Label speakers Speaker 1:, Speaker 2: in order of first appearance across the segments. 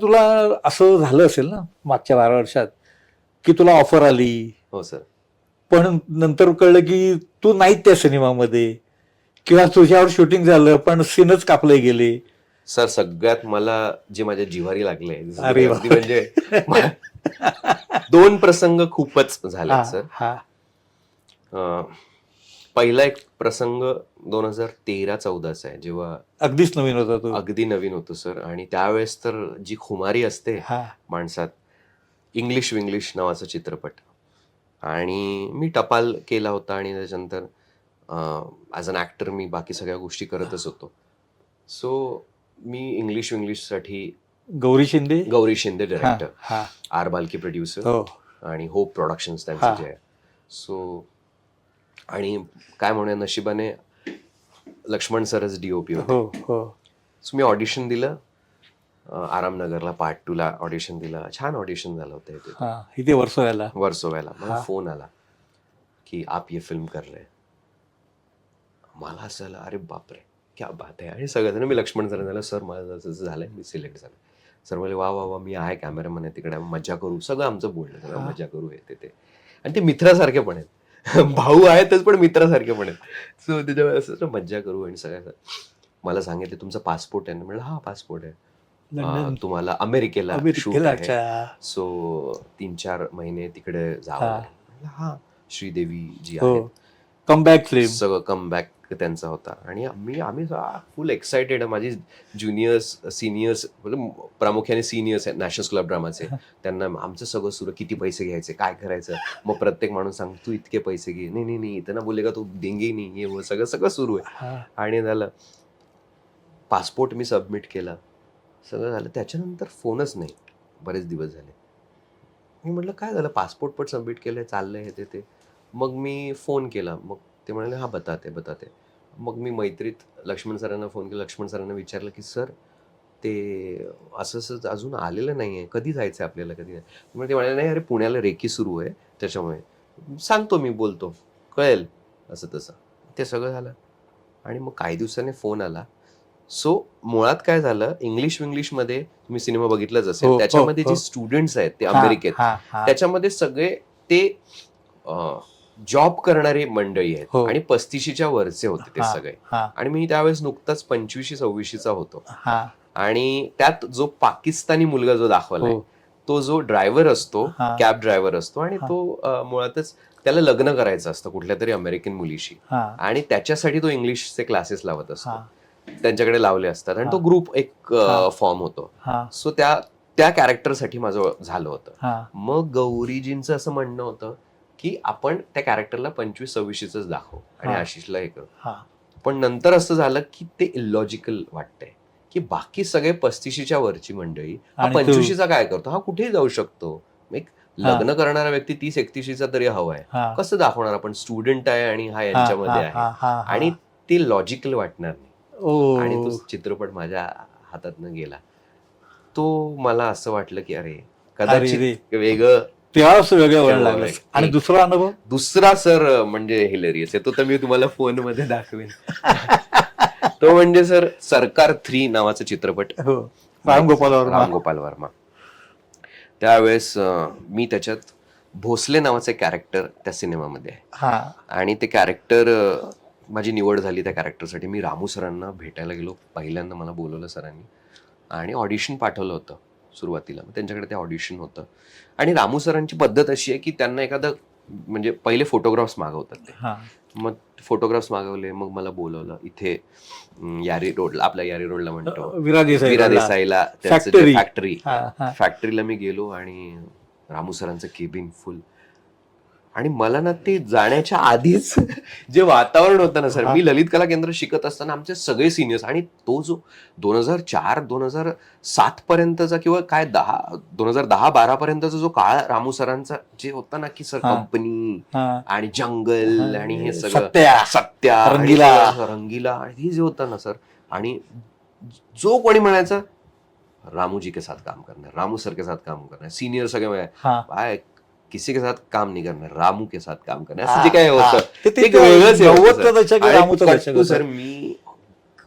Speaker 1: तुला असं झालं असेल ना मागच्या बारा वर्षात की तुला ऑफर आली.
Speaker 2: हो सर
Speaker 1: पण नंतर कळलं की तू नाहीत त्या सिनेमामध्ये किंवा तुझ्यावर शूटिंग झालं पण सीनच कापले गेले.
Speaker 2: सर सगळ्यात मला जे माझ्या जिव्हारी लागले
Speaker 1: अरे वा.
Speaker 2: अगदी म्हणजे दोन प्रसंग खूपच झाले
Speaker 1: हा,
Speaker 2: सर
Speaker 1: हा.
Speaker 2: अं, पहिला एक प्रसंग दोन हजार तेरा चौदाचा आहे जेव्हा
Speaker 1: अगदीच नवीन होता तू.
Speaker 2: अगदी नवीन होतो सर. आणि त्यावेळेस तर जी खुमारी असते
Speaker 1: हा.
Speaker 2: माणसात इंग्लिश विंग्लिश नावाचा चित्रपट. आणि मी टपाल केला होता आणि त्याच्यानंतर ॲज अन ॲक्टर मी बाकी सगळ्या गोष्टी करतच होतो. सो मी इंग्लिश विंग्लिशसाठी
Speaker 1: गौरी शिंदे?
Speaker 2: गौरी शिंदे
Speaker 1: हा
Speaker 2: डायरेक्टर
Speaker 1: हा.
Speaker 2: आर बालकी प्रोड्युसर
Speaker 1: हो.
Speaker 2: आणि होप प्रोडक्शन्स
Speaker 1: हा.
Speaker 2: त्यांचं जे आहे. सो आणि काय म्हणूया नशिबाने लक्ष्मण सरच डीओपी होते.
Speaker 1: हो हो.
Speaker 2: सो मी ऑडिशन दिलं. आरामनगरला पार्ट टूला ऑडिशन दिलं. छान ऑडिशन झालं होतं इथे
Speaker 1: हा इथे वर्सोव्याला
Speaker 2: वर्सोव्याला. मला. फोन आला की आप ये फिल्म कर रहे. मला असं झालं अरे बापरे क्या बात आहे आणि सगळं मी लक्ष्मण सर झालं सर मला जसं जसं झालंय मी सिलेक्ट झालं सर म्हणजे वा वा वा मी आहे कॅमेरामन आहे तिकडे मजा करू. सगळं आमचं बोलणं सगळं. मजा करू हे ते. आणि ते मित्रासारखे पण आहेत. भाऊ आहेतच पण मित्रासारखे पण आहेत. सो त्याच्यामुळे असं मज्जा करू आणि सगळं असं. मला सांगितलं तुमचं पासपोर्ट आहे. ना म्हणलं हा पासपोर्ट आहे. तुम्हाला अमेरिकेला शूट आहे. सो तीन चार महिने तिकडे जावं
Speaker 1: हा.
Speaker 2: हा श्रीदेवी जी आहे
Speaker 1: कमबॅक फिल्म
Speaker 2: सगळं कमबॅक त्यांचा होता. आणि आम्ही आम्ही फुल एक्साइटेड माझी ज्युनियर्स सिनियर्स प्रामुख्याने सिनियर्स आहेत नॅशनल क्लब ड्रामाचे त्यांना आमचं सगळं सुरू किती पैसे घ्यायचे काय करायचं? मग प्रत्येक माणूस सांग तू इतके पैसे घे. नाही नाही नाही इथं ना बोलले का तू देंगे नाही हे वो सगळं सगळं सुरू आहे.
Speaker 1: हा.
Speaker 2: आणि झालं पासपोर्ट मी सबमिट केला. सगळं झालं. त्याच्यानंतर फोनच नाही. बरेच दिवस झाले. मी म्हटलं काय झालं? पासपोर्ट पण सबमिट केलंय चाललंय हे ते मग मी फोन केला. मग ते म्हणाले हा बताते बताते. मग मी मैत्रीत लक्ष्मण सरांना फोन केला. लक्ष्मण सरांना विचारलं की सर ते असं असं अजून आलेलं नाही आहे कधी जायचं आहे आपल्याला? कधी नाही? मग ते म्हणाले नाही अरे पुण्याला रेकी सुरू आहे त्याच्यामुळे. सांगतो मी बोलतो. कळेल. असं तसं. ते सगळं झालं. आणि मग काही दिवसांनी फोन आला. सो मुळात काय झालं? इंग्लिश विंग्लिशमध्ये तुम्ही सिनेमा बघितलाच
Speaker 1: हो,
Speaker 2: असेल.
Speaker 1: हो,
Speaker 2: त्याच्यामध्ये
Speaker 1: हो.
Speaker 2: जे स्टुडंट्स आहेत ते
Speaker 1: हा,
Speaker 2: अमेरिकेत
Speaker 1: हा, हा.
Speaker 2: त्याच्यामध्ये सगळे ते जॉब करणारे मंडळी आहेत
Speaker 1: हो.
Speaker 2: आणि पस्तीशीच्या वरचे होते ते
Speaker 1: हा.
Speaker 2: सगळे
Speaker 1: हा
Speaker 2: आणि मी त्यावेळेस नुकताच पंचवीशी सव्वीशीचा होतो
Speaker 1: हा
Speaker 2: आणि त्यात जो पाकिस्तानी मुलगा जो दाखवलाय
Speaker 1: हो
Speaker 2: तो जो ड्रायव्हर असतो
Speaker 1: हा.
Speaker 2: कॅब ड्रायव्हर असतो आणि. तो अ, मुळातच त्याला लग्न करायचं असतं कुठल्या तरी अमेरिकन मुलीशी
Speaker 1: हा
Speaker 2: आणि त्याच्यासाठी तो इंग्लिशचे क्लासेस लावत असतो त्यांच्याकडे लावले असतात आणि तो. ग्रुप एक
Speaker 1: हा.
Speaker 2: फॉर्म होतो
Speaker 1: हा
Speaker 2: सो त्या त्या कॅरेक्टरसाठी माझं झालं होतं
Speaker 1: हा
Speaker 2: मग गौरीजींचं असं म्हणणं होतं की आपण त्या कॅरेक्टरला पंचवीस सव्वीशीच दाखवू आणि
Speaker 1: हा.
Speaker 2: आशिषला हे करू.
Speaker 1: हा.
Speaker 2: पण नंतर असं झालं की ते इलॉजिकल वाटतंय. की बाकी सगळे पस्तीशीच्या वरची मंडळी हा
Speaker 1: आणि तू-
Speaker 2: पंचवीशीचा काय करतो? हा कुठेही जाऊ शकतो. एक. लग्न करणारा व्यक्ती तीस एकतीशीचा तरी हवाय
Speaker 1: हा.
Speaker 2: कसं दाखवणार आपण? स्टुडंट आहे आणि हा यांच्यामध्ये आहे.
Speaker 1: हा, हा, हा.
Speaker 2: आणि ते लॉजिकल वाटणार नाही.
Speaker 1: ओ.
Speaker 2: आणि तो चित्रपट माझ्या हातातनं गेला. तो मला असं वाटलं की अरे
Speaker 1: अरे
Speaker 2: कदाचित वेगळं
Speaker 1: तेव्हाच वेगळं वळण लागलं. आणि दुसरा अनुभव?
Speaker 2: दुसरा सर म्हणजे हिलेरियस आहे. तो तर मी तुम्हाला फोनमध्ये दाखवेन. तो म्हणजे सर सरकार थ्री नावाचा चित्रपट.
Speaker 1: हो. राम गोपाल वर्मा.
Speaker 2: राम गोपाल वर्मा. त्यावेळेस अं, मी त्याच्यात भोसले नावाचं कॅरेक्टर त्या सिनेमामध्ये आहे.
Speaker 1: हा.
Speaker 2: आणि ते कॅरेक्टर माझी निवड झाली त्या कॅरेक्टरसाठी मी रामू सरांना भेटायला गेलो. पहिल्यांदा मला बोलवलं सरांनी. आणि ऑडिशन पाठवलं होतं. सुरुवातीला. मग त्यांच्याकडे ते ऑडिशन होतं. आणि रामू सरांची पद्धत अशी आहे की त्यांना एखादं म्हणजे पहिले फोटोग्राफ्स मागवतात ते. मग फोटोग्राफ्स मागवले मग मला बोलवलं इथे यारी रोडला आपल्या यारी रोडला म्हणतो.
Speaker 1: विरा.
Speaker 2: देसाईला. फॅक्टरी. फॅक्टरीला मी गेलो आणि रामू सरांचं केबिन फुल आणि मला ना ते जाण्याच्या आधीच जे वातावरण होतं ना सर. मी ललित कला केंद्र शिकत असताना आमचे सगळे सिनियर्स आणि तो जो दोन हजार चार दोन हजार सात पर्यंतचा किंवा काय दहा दोन हजार दहा बारा पर्यंतचा जो काळ रामू सरांचा जे होता ना की सर. कंपनी. आणि जंगल. आणि हे सगळं
Speaker 1: सत्या रंगीला.
Speaker 2: रंगीला आणि हे जे होतं ना सर आणि जो कोणी म्हणायचा रामूजी के साथ काम करना है, रामू सर के साथ काम करना है सीनियर सगळे "भाई, किसी के साथ काम नहीं करना रामू के साथ काम करना। है."
Speaker 1: हा,
Speaker 2: असं जे काय. होतं
Speaker 1: ते-
Speaker 2: वेगळंच सर. मी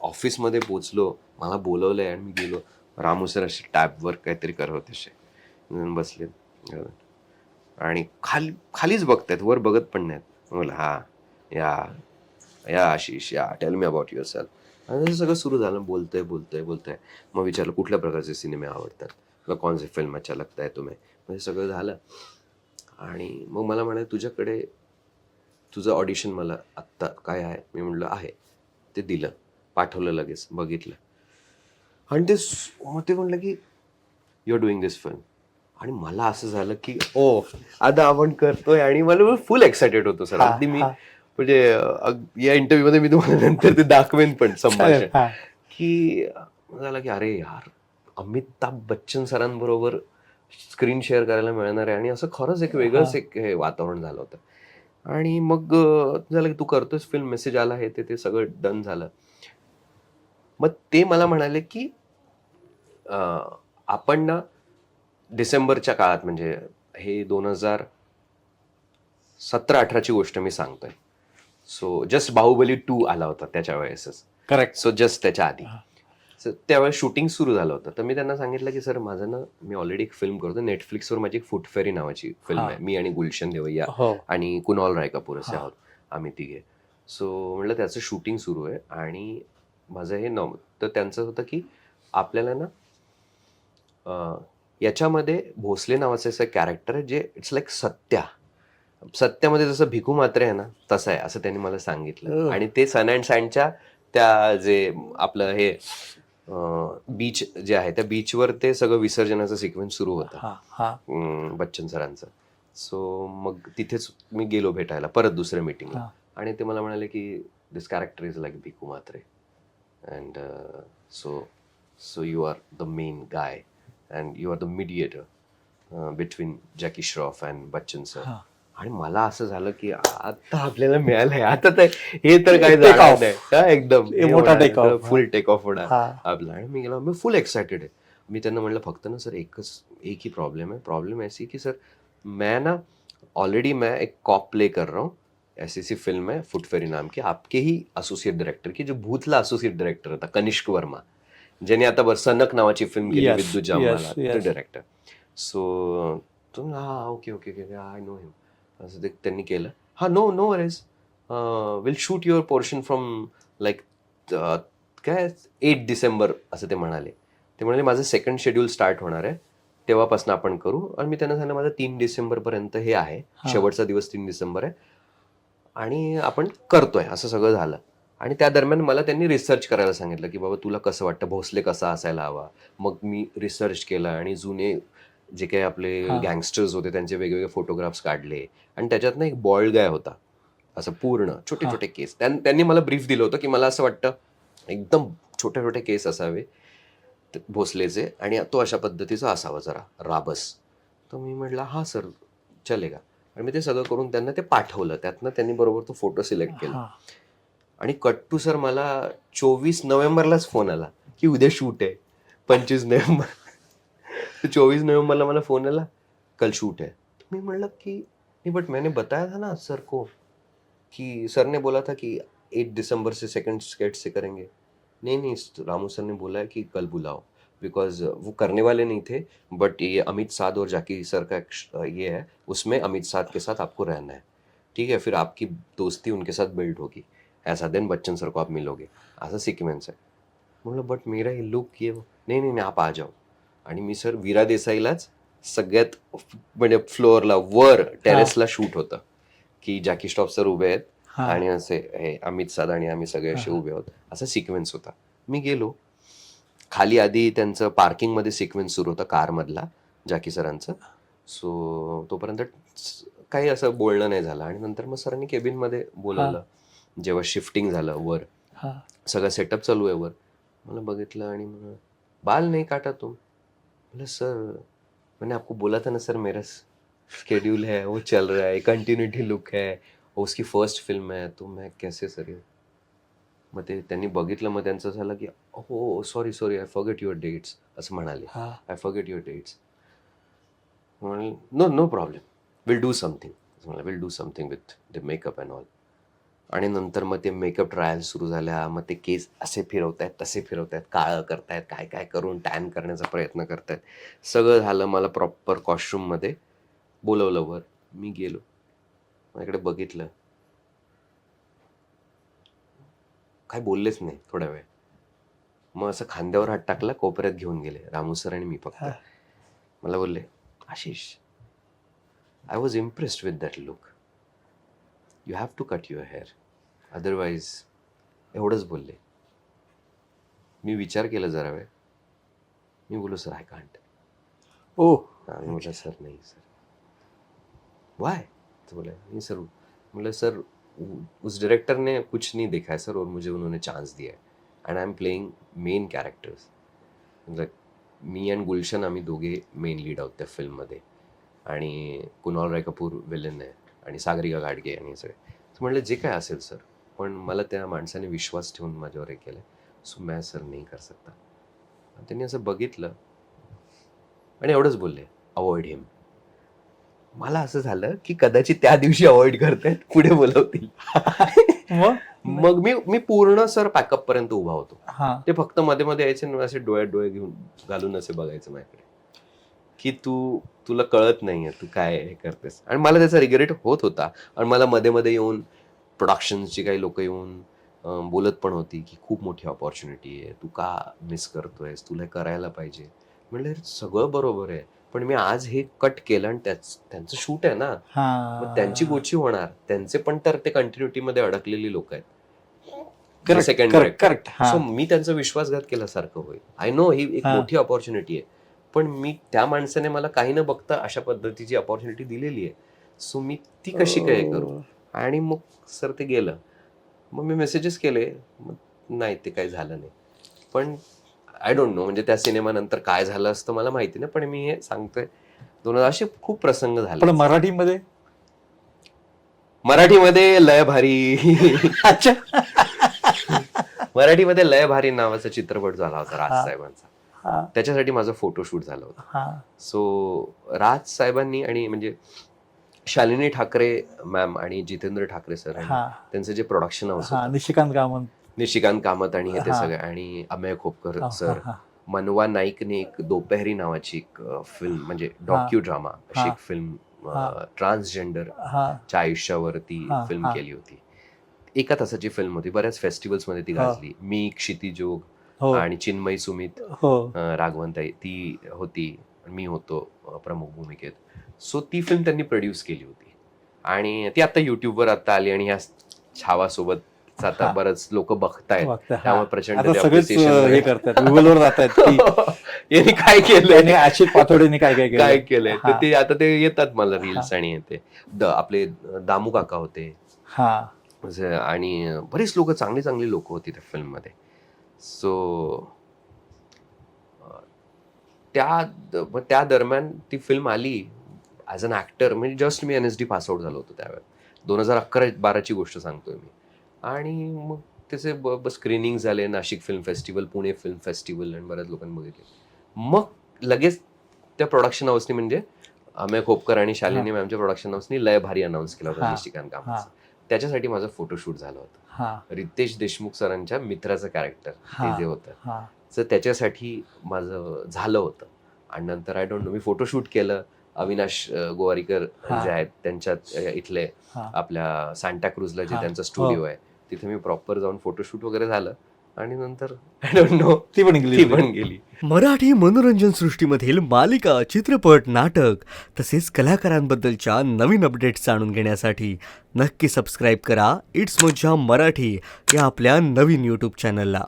Speaker 2: ऑफिसमध्ये पोचलो मला बोलवलंय आणि मी गेलो. रामू सर असे टॅबवर काहीतरी करत होते बसले. आणि खाली खालीच बघतायत वर बघत पण नाहीत. मला हा या या आशिष या tell me about yourself आणि सगळं सुरू झालं. बोलतंय बोलतंय बोलतंय. मग विचारलं कुठल्या प्रकारचे सिनेमे आवडतात? किंवा कोणसे फिल्म अच्छा लगता है तुम्हें म्हणजे सगळं झालं. आणि मग मला म्हणाले तुझ्याकडे तुझं ऑडिशन मला आत्ता काय आहे? मी म्हटलं आहे. ते दिलं पाठवलं लगेच बघितलं. आणि ते मग ते म्हटलं की you are doing this film आणि मला असं झालं की ओ आता आपण करतोय. आणि मला फुल एक्सायटेड होतो सर. अगदी मी. म्हणजे या इंटरव्ह्यू मध्ये मी तुम्हाला नंतर ते दाखवेन पण संभाषण. की झालं की अरे यार अमिताभ बच्चन सरांबरोबर स्क्रीन शेअर करायला मिळणार आहे. आणि असं खरंच एक वेगळंच. एक हे वातावरण झालं होतं. आणि मग झालं की तू करतोयस फिल्म मेसेज आला हे ते ते सगळं डन झालं. मग ते मला म्हणाले की आपण ना डिसेंबरच्या काळात म्हणजे हे दोन हजार सतरा अठराची गोष्ट मी सांगतोय. सो जस्ट बाहुबली टू आला होता त्याच्या वेळेसच.
Speaker 1: करेक्ट
Speaker 2: सो जस्ट त्याच्या आधी. त्यावेळेस शूटिंग सुरू झालं होतं. तर मी त्यांना सांगितलं की सर माझं ना मी ऑलरेडी एक फिल्म करतो नेटफ्लिक्सवर माझी एक फुटफेरी नावाची फिल्म. आहे. मी आणि गुलशन देवैया
Speaker 1: हो.
Speaker 2: आणि कुणाल राय कपूर असे. आहोत. आम्ही तिघे. सो म्हटलं त्याचं शूटिंग सुरू आहे आणि माझं हे नॉम तर त्यांचं होतं की आपल्याला ना याच्यामध्ये भोसले नावाचं असं कॅरेक्टर आहे जे इट्स लाईक सत्या. सत्यामध्ये जसं भिकू मात्रे आहे ना तसं आहे असं त्यांनी मला सांगितलं. आणि ते सन अँड सँडच्या त्या जे आपलं हे बीच जे आहे त्या बीचवर ते सगळं विसर्जनाचं सिक्वेन्स सुरू होतं. बच्चन सरांचं. सो मग तिथेच मी गेलो भेटायला परत दुसऱ्या मीटिंगला
Speaker 1: हा.
Speaker 2: आणि ते मला म्हणाले की this character is like Bhiku Mhatre and so so you are the main guy and you are the mediator between Jackie Shroff and Bachchan sir. आणि मला असं झालं की आता आपल्याला मिळालंय. आता तर हे तर काय
Speaker 1: Take
Speaker 2: जाणार
Speaker 1: off.
Speaker 2: नाही. हा, एकदम.
Speaker 1: मोठा take off.
Speaker 2: Full take off होणार. आपला. आणि मी गेलो मी फुल एक्साइटेड आहे. मी त्यांना म्हणलं फक्त ना सर एकच एक ही प्रॉब्लम है प्रॉब्लम ऐसी कि सर मैं ना ऑलरेडी मैं एक कॉप प्ले कर रहा हूँ. ऐसी सी फिल्म है फुटफेरी नाम की. आपके ही असोसिएट डायरेक्टर की जो भूतला असोसिएट डायरेक्टर होता कनिष्क वर्मा. ज्याने आता बरं सनक नावाची फिल्म केली विद्युत जामवाला. डायरेक्टर सो तो हा okay okay okay I know him असं ते त्यांनी केलं. हा no no we're will shoot your portion from like काय एट डिसेंबर असं ते म्हणाले. ते म्हणाले माझं सेकंड शेड्यूल स्टार्ट होणार आहे. तेव्हापासून आपण करू. आणि मी त्यांना सांगितलं माझं तीन डिसेंबरपर्यंत हे आहे. शेवटचा दिवस तीन डिसेंबर आहे. आणि आपण करतोय. असं सगळं झालं. आणि त्या दरम्यान मला त्यांनी रिसर्च करायला सांगितलं की बाबा तुला कसं वाटतं? भोसले कसा असायला हवा? मग मी रिसर्च केलं आणि जुने जे काही आपले
Speaker 1: हा.
Speaker 2: गँगस्टर्स होते त्यांचे वेगवेगळे फोटोग्राफ्स काढले. आणि त्याच्यात ना एक बॉल्ड गाय होता. असं पूर्ण छोटे
Speaker 1: हा.
Speaker 2: छोटे केस त्यां- त्यांनी मला ब्रीफ दिलं होतं की मला असं वाटतं एकदम छोटे छोटे केस असावे ते भोसलेचे. आणि तो अशा पद्धतीचा असावा जरा राबस. तर मी म्हटलं हा सर चलेगा आणि मी ते सगळं करून त्यांना ते पाठवलं. त्यातनं त्यांनी बरोबर तो फोटो सिलेक्ट केला.
Speaker 1: हा.
Speaker 2: आणि कट्टू सर मला चोवीस नोव्हेंबरलाच फोन आला की उद्या शूट आहे. पंचवीस नोव्हेंबर. चोवीस नोव्हेंबरला मला फ़ोन आला कल शूट है। तो मैं म्हणलं कि, नहीं बट मैंने बताया था ना सर को कि, सर ने बोला था कि एट दिसंबर से सेकंड स्केट से करेंगे। नहीं नहीं, रामू सर ने बोला है कि कल बुलाओ बिकॉज़ वो करने वाले नहीं थे बट ये अमित साध और जाकी सर का ये है, उसमें अमित साध के साथ आपको रहना है। ठीक है, फिर आपकी दोस्ती उनके साथ बिल्ड होगी। ऐसा देन बच्चन सर को आप मिलोगे, ऐसा सिक्वेन्स आहे म्हणलं बट मेरा हे लुक ये वो." नाही नाही नाही, आप आ जाओ। आणि मी सर वीरा देसाईलाच सगळ्यात म्हणजे फ्लोअरला वर टेरेसला शूट होतं. की जॅकी स्टॉप सर उभे आहेत. आणि असे हे अमित साध आणि आम्ही सगळे असे. उभे आहोत. असा सिक्वेन्स होता. मी गेलो. खाली आधी त्यांचं पार्किंगमध्ये सिक्वेन्स सुरू होता कारमधला जॅकी सरांचं. सो तोपर्यंत काही असं बोलणं नाही झालं. आणि नंतर मग सरांनी केबिनमध्ये बोलवलं. जेव्हा शिफ्टिंग झालं वर. सगळं सेटअप चालू आहे वर. मला बघितलं आणि बाल नाही काटा तुम. बोला सर मैंने आपको बोला था ना सर मेरा स्केड्यूल है वो चल रहा है कंटिन्यूटी लुक है और उसकी फ़र्स्ट फ़िल्म है तो मैं कैसे सर ये मग ते त्यांनी बघितलं मग त्यांचं झालं की हो sorry sorry I forget your dates असं म्हणाले
Speaker 1: हा.
Speaker 2: I forget your dates no no problem will do something will do something with the makeup and all आणि नंतर मग ते मेकअप ट्रायल सुरू झाल्या मग ते केस असे फिरवतायत तसे फिरवतायत काळं करतायत काय काय करून टॅन करण्याचा प्रयत्न करतायत. सगळं झालं मला प्रॉपर कॉस्ट्युममध्ये. बोलवलं वर. मी गेलो. माझ्याकडे बघितलं. काय बोललेच नाही थोड्या वेळ. मग असं खांद्यावर हात टाकला कोपऱ्यात घेऊन गेले. रामू सर आणि मी फक्त. मला बोलले Ashish I was impressed with that look you have to cut your hair otherwise एवढंच बोलले. मी विचार केला जरा वेळ. मी बोललो सर आय कांट
Speaker 1: ओ
Speaker 2: मी म्हटलं सर नाही सर. वाय तो बोला नहीं सर बोले सर उस डायरेक्टर ने कुछ नहीं देखा है सर और मुझे उन्होंने चांस दिया है. And I am playing main characters म्हणजे मी आणि गुलशन आम्ही दोघे मेन लीड आहोत त्या फिल्ममध्ये आणि कुणाल राय कपूर विलन आहे. आणि सागरिका गाडगे आणि सगळे. म्हटलं जे काय असेल सर पण मला त्या माणसाने विश्वास ठेवून माझ्यावर हे केलं सो मैं सर नाही कर सकता. त्यांनी असं बघितलं आणि एवढंच बोलले अवॉइड हिम मला असं झालं की कदाचित त्या दिवशी अवॉइड करतायत पुढे बोलवतील.
Speaker 1: मग?
Speaker 2: मग मी मी पूर्ण सर पॅकअप पर्यंत उभा होतो. ते फक्त मध्ये मध्ये यायचे असे डोळ्यात डोळे घेऊन घालून असे बघायचं माझ्याकडे. की तू तुला कळत नाहीये तू काय हे करतेस. आणि मला त्याचा रिग्रेट होत होता. आणि मला मध्ये मध्ये येऊन प्रोडक्शनची काही लोक येऊन बोलत पण होती की खूप मोठी ऑपॉर्च्युनिटी आहे. तू का मिस करतोयस? तुला करायला पाहिजे. म्हणलं "अरे, सगळं बरोबर आहे. पण मी आज हे कट केलं आणि त्याच शूट आहे ना.
Speaker 1: हा.
Speaker 2: मग त्यांची गोची होणार. त्यांचे पण तर ते कंटिन्युटी मध्ये अडकलेली लोक आहेत. Second
Speaker 1: करेक्ट
Speaker 2: सो मी त्यांचा विश्वासघात केल्यासारखं होईल. आय नो ही एक. मोठी ऑपॉर्च्युनिटी आहे. पण मी त्या माणसाने मला काही न बघता अशा पद्धतीची ऑपॉर्च्युनिटी दिलेली आहे. सो मी ती कशी काय करू? आणि मग सर ते गेलं. मग मी मेसेजेस केले. नाही ते काही झालं नाही. पण आय डोंट नो म्हणजे त्या सिनेमानंतर काय झालं असतं मला माहिती नाही पण मी हे सांगतोय. दोन असे खूप प्रसंग
Speaker 1: पण
Speaker 2: झाले
Speaker 1: मराठीमध्ये?
Speaker 2: मराठीमध्ये लय भारी.
Speaker 1: अच्छा.
Speaker 2: मराठीमध्ये लय भारी नावाचा चित्रपट झाला होता राज. साहेबांचा. त्याच्यासाठी माझं फोटोशूट झालं होतं. सो राज साहेबांनी आणि म्हणजे शालिनी ठाकरे मॅम आणि जितेंद्र ठाकरे सर त्यांचं जे प्रोडक्शन हाऊस
Speaker 1: हा निशिकांत कामत
Speaker 2: निशिकांत कामत आणि हे ते. सगळे आणि अमेय खोपकर सर मनवा नाईकने एक दोपहरी नावाची एक फिल्म म्हणजे डॉक्यू ड्रामा अशी. एक फिल्म
Speaker 1: हा.
Speaker 2: ट्रान्सजेंडर
Speaker 1: हा.
Speaker 2: च्या आयुष्यावरती फिल्म. केली होती. एका तासाची फिल्म होती. बऱ्याच फेस्टिवल्समध्ये ती. गाजली मी क्षितिजोग
Speaker 1: हो.
Speaker 2: आणि चिन्मयी सुमित
Speaker 1: हो.
Speaker 2: अं, ती होती मी होतो अं, प्रमुख भूमिकेत. सो ती फिल्म त्यांनी प्रोड्यूस केली होती. आणि ती आता युट्यूबवर आता आली आणि ह्या छावासोबत आता
Speaker 1: हा.
Speaker 2: बरंच लोक बघतायत.
Speaker 1: बघता, हा.
Speaker 2: त्यामुळे प्रचंड
Speaker 1: आता
Speaker 2: ते
Speaker 1: सगळेच
Speaker 2: appreciation
Speaker 1: अं, हे
Speaker 2: मिळेल.
Speaker 1: करतात. गुगलवर जातात की
Speaker 2: यांनी काय
Speaker 1: त्यांनी
Speaker 2: केलंय
Speaker 1: आशिष पाथोडेने काय काय केलं
Speaker 2: काय केलंय? तर
Speaker 1: हा.
Speaker 2: ते आता ते येतात मला रील्स आणि येते. द आपले दामू काका होते.
Speaker 1: हा.
Speaker 2: आणि बरीच लोक चांगली चांगली लोक होती त्या फिल्ममध्ये सो त्या मग त्या दरम्यान ती फिल्म आली ॲज अन ॲक्टर म्हणजे जस्ट मी N S D pass out झालो होतो त्यावेळेस दोन हजार अकरा बाराची गोष्ट सांगतोय मी. आणि मग त्याचे ब स्क्रीनिंग झाले Nashik film festival Pune film festival आणि बऱ्याच लोकांनी बघितले. मग लगेच त्या प्रोडक्शन हाऊसनी म्हणजे अमेय खोपकर आणि शालिनी मॅमच्या प्रोडक्शन हाऊसनी लय भारी अनाऊन्स केला होता. निशिकांत
Speaker 1: हा.
Speaker 2: कामाचा त्याच्यासाठी माझं फोटोशूट झालं होतं. रितेश देशमुख सरांच्या मित्राचं कॅरेक्टर ते. जे होतं
Speaker 1: हा
Speaker 2: तर त्याच्यासाठी माझं झालं होतं आणि नंतर आय डोंट नो मी फोटोशूट केलं अविनाश गोवारीकर. जे आहेत त्यांच्यात इथले आपल्या सांता क्रूजला जे. त्यांचा स्टुडिओ
Speaker 1: हो.
Speaker 2: आहे तिथे मी प्रॉपर जाऊन फोटोशूट वगैरे झालं आणि नंतर आय डोंट नो
Speaker 1: ती पण गेली
Speaker 2: ती पण गेली.
Speaker 3: मराठी मनोरंजन सृष्टीमधील मालिका चित्रपट नाटक तसेच कलाकारांबद्दलच्या नवीन अपडेट्स जाणून घेण्यासाठी नक्की सबस्क्राईब करा. इट्स मज्जा मराठी या आपल्या नवीन यूट्यूब चॅनलला